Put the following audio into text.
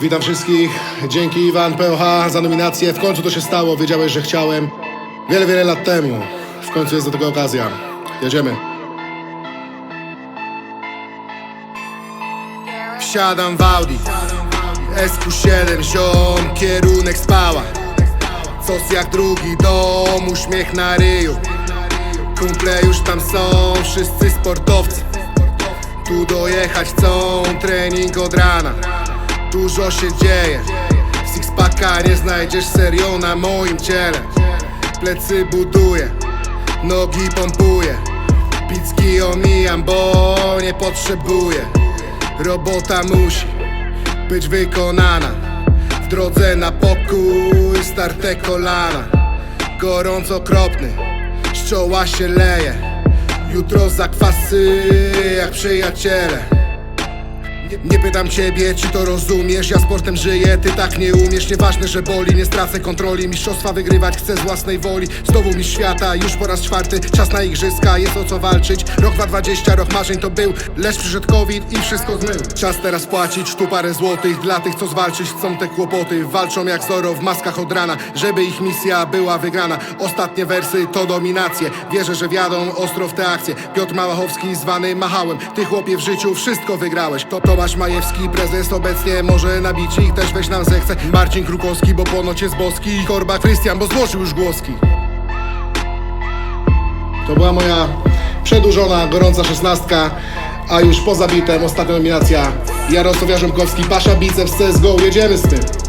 Witam wszystkich. Dzięki Iwan POH za nominację. W końcu to się stało. Wiedziałeś, że chciałem. Wiele, wiele lat temu. W końcu jest do tego okazja. Jedziemy. Wsiadam w Audi SQ7 ziom, kierunek spała Sos jak drugi dom, uśmiech na ryju Kumple już tam są, wszyscy sportowcy Tu dojechać chcą, trening od rana Dużo się dzieje. Sixpacka nie znajdziesz serio na moim ciele. Plecy buduję, nogi pompuję. Picki omijam, bo nie potrzebuję. Robota musi być wykonana. W drodze na pokój starte kolana. Gorąco okropny, z czoła się leje. Jutro zakwasy jak przyjaciele nie, pytam ciebie, czy to rozumiesz. Ja sportem żyję, ty tak nie umiesz. Nieważne, że boli, nie stracę kontroli. Mistrzostwa wygrywać chcę z własnej woli. Znowu mistrz świata, już po raz czwarty. Czas na igrzyska, jest o co walczyć. Rok 2020, rok marzeń to był. Lecz przyszedł COVID i wszystko zmył. Czas teraz płacić tu parę złotych. Dla tych, co zwalczyć chcą te kłopoty. Walczą jak Zoro w maskach od rana Żeby ich misja była wygrana. Ostatnie wersy to dominacje. Wierzę, że wiadą ostro w te akcje. Piotr Małachowski zwany Machałem. Ty chłopie w życiu wszystko wygrałeś. To Tomasz Majewski, prezes obecnie Może nabić ich też weź nam zechce. Marcin Krukowski, bo ponoć jest boski. I Korba Krystian, bo złożył już głoski. To była moja przedłużona, gorąca szesnastka A już po zabitem ostatnia nominacja. Jarosław Jarzębkowski, Pasza Biceps CSGO, jedziemy z tym